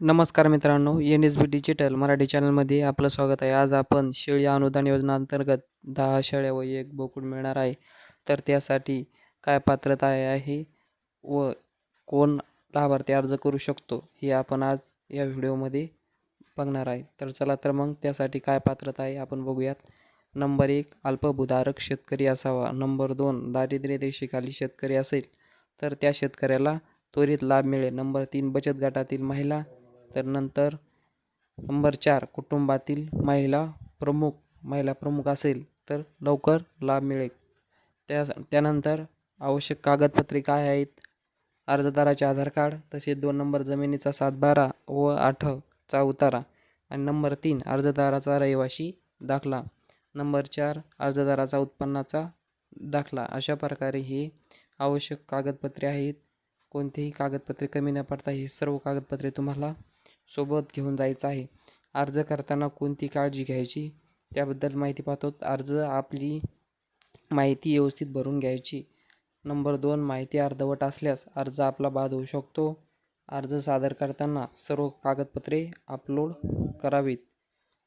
नमस्कार मित्रांनो N S B digital Marathi चॅनलमध्ये आपलं स्वागत आहे. आज आपण शेळी अनुदान योजना अंतर्गत दहा शेळ्या व एक बोकूड मिळणार आहे. तर त्यासाठी काय पात्रता आहे व कोण लाभार्थी अर्ज करू शकतो हे आपण आज या व्हिडिओमध्ये बघणार आहे. तर चला तर मग त्यासाठी काय पात्रता आहे आपण बघूयात. नंबर एक अल्पभूधारक शेतकरी असावा. नंबर दोन दारिद्र्य रेषेखाली शेतकरी असेल तर त्या शेतकऱ्याला त्वरित लाभ मिळेल. नंबर तीन बचत गटातील महिला तर नंतर नंबर चार कुटुंबातील महिला प्रमुख महिला प्रमुख असेल तर लवकर लाभ मिळेल. त्या त्यानंतर आवश्यक कागदपत्रे काय आहेत? अर्जदाराचे आधार कार्ड तसेच दोन नंबर जमिनीचा सातबारा व आठचा उतारा. आणि नंबर तीन अर्जदाराचा रहिवाशी दाखला. नंबर चार अर्जदाराचा उत्पन्नाचा दाखला. अशा प्रकारे हे आवश्यक कागदपत्रे आहेत. कोणतेही कागदपत्रे कमी न पडता हे सर्व कागदपत्रे तुम्हाला सोबत घेऊन जायचं आहे. अर्ज करताना कोणती काळजी घ्यायची? त्याबद्दल माहिती पाहतो. अर्ज आपली माहिती व्यवस्थित भरून घ्यायची. नंबर दोन माहिती अर्धवट असल्यास अर्ज आपला बाद होऊ शकतो. अर्ज सादर करताना सर्व कागदपत्रे अपलोड करावीत.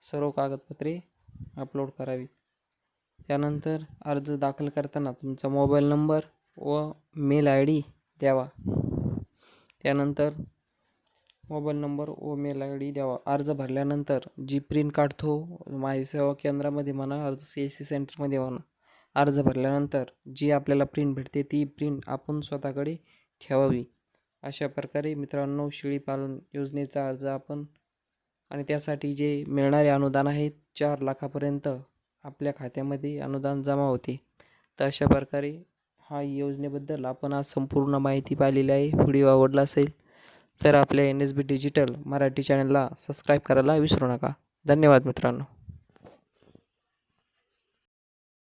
सर्व कागदपत्रे अपलोड करावीत. त्यानंतर अर्ज दाखल करताना तुमचा मोबाईल नंबर व मेल आय डी द्यावा. त्यानंतर मोबाईल नंबर व मेल आय डी द्यावा. अर्ज भरल्यानंतर जी प्रिंट काढतो माझी सेवा केंद्रामध्ये म्हणा अर्ज सी एस सी सेंटरमध्ये म्हणा अर्ज भरल्यानंतर जी आपल्याला प्रिंट भेटते ती प्रिंट आपण स्वतःकडे ठेवावी. अशा प्रकारे मित्रांनो शेळीपालन योजनेचा अर्ज आपण आणि त्यासाठी जे मिळणारे अनुदान आहेत चार लाखापर्यंत आपल्या खात्यामध्ये अनुदान जमा होते. तर अशा प्रकारे हा योजनेबद्दल आपण आज संपूर्ण माहिती पाहिलेली आहे. व्हिडिओ आवडला असेल तर आपल्या N S B digital Marathi चॅनलला सबस्क्राईब करायला विसरू नका. धन्यवाद मित्रांनो.